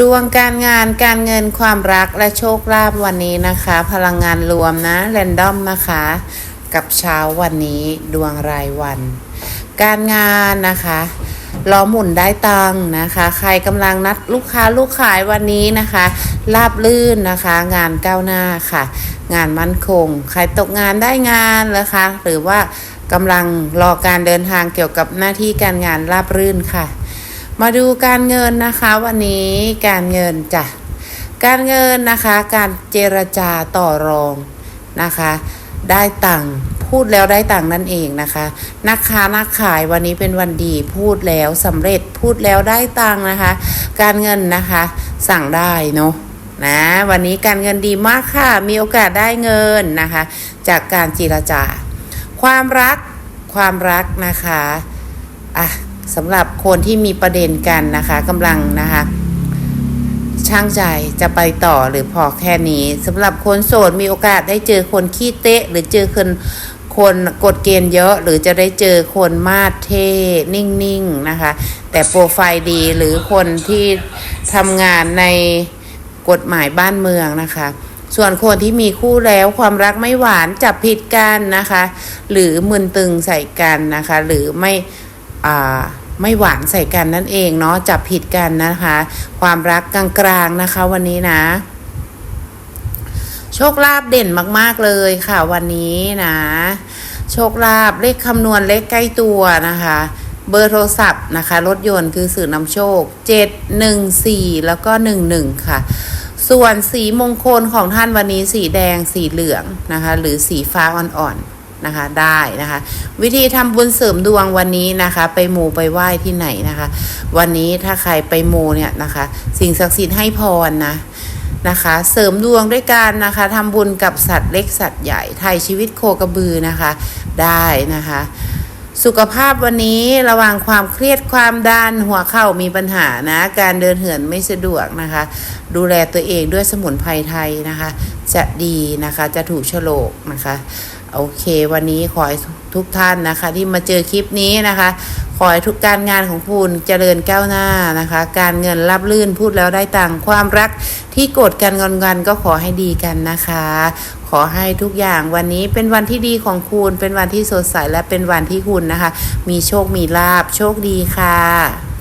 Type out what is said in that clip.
ดวงการงานการเงินความรักและโชคลาภวันนี้นะคะ พลังงานรวมนะแรนดอมนะคะ กับเช้าวันนี้ดวงรายวัน การงานนะคะล้อหมุนได้ตังนะคะ ใครกำลังนัดลูกค้าลูกขายวันนี้นะคะราบลื่นนะคะ งานก้าวหน้าค่ะ งานมั่นคง ใครตกงานได้งานนะคะ หรือว่ากำลังรอการเดินทางเกี่ยวกับหน้าที่การงานราบรื่นค่ะ มาดูการเงินนะคะวันนี้การเงินจ้ะการเงินนะคะการเจรจาต่อรองนะคะ ได้ตังค์พูดแล้วได้ตังค์นั่นเองนะคะนักค้านักขายวันนี้เป็นวันดีพูดแล้วสำเร็จพูดแล้วได้ตังค์นะคะ การเงินนะคะสั่งได้เนาะนะวันนี้การเงินดีมากค่ะ มีโอกาสได้เงินนะคะ จากการเจรจา ความรักความรักนะคะอะ สำหรับคนที่มีประเด็นกันนะคะกำลังนะคะ ช่างใจจะไปต่อหรือพอแค่นี้สำหรับคนโสดมีโอกาสได้เจอคนขี้เตะ หรือเจอคนคนกดเกณฑ์เยอะหรือจะได้เจอคนมาดเท่นิ่งๆนะคะ แต่โปรไฟล์ดีหรือคนที่ทำงานในกฎหมายบ้านเมืองนะคะ ส่วนคนที่มีคู่แล้วความรักไม่หวานจับผิดกันนะคะ หรือมึนตึงใส่กันนะคะ หรือไม่อ่า ไม่หวานใส่กันนั่นเองเนาะจับผิดกันนะคะ ความรักกลางๆนะคะ วันนี้นะโชคลาภเด่นมากๆเลยค่ะ วันนี้นะ โชคลาภเลขคำนวณเลขใกล้ตัวนะคะ เบอร์โทรศัพท์นะคะ รถยนต์คือสื่อนำโชค 714 แล้วก็ 11 ค่ะ ส่วนสีมงคลของท่านวันนี้สีแดงสีเหลืองนะคะ หรือสีฟ้าอ่อนๆ นะคะได้นะคะ วิธีทำบุญเสริมดวงวันนี้นะคะ ไปมูไปไหว้ที่ไหนนะคะ วันนี้ถ้าใครไปมูเนี่ยนะคะ สิ่งศักดิ์สิทธิ์ให้พรนะนะคะ เสริมดวงด้วยการนะคะทำบุญกับสัตว์เล็กสัตว์ใหญ่ไทยชีวิตโคกระบือนะคะ ได้นะคะ สุขภาพวันนี้ระวังความเครียดความดันหัวเข่ามีปัญหานะ การเดินเหินไม่สะดวกนะคะ ดูแลตัวเองด้วยสมุนไพรไทยนะคะ จะดีนะคะจะถูกโฉลกนะคะ โอเค วันนี้ขอให้ทุกท่านนะคะ ที่มาเจอคลิปนี้นะคะ ขอให้ทุกการงานของคุณเจริญก้าวหน้านะคะ การเงินรับลื่นพูดแล้วได้ตังความรักที่โกรธกันงอนกันก็ขอให้ดีกันนะคะ ขอให้ทุกอย่างวันนี้เป็นวันที่ดีของคุณ เป็นวันที่สดใสและเป็นวันที่คุณนะคะ มีโชคมีลาบโชคดีค่ะ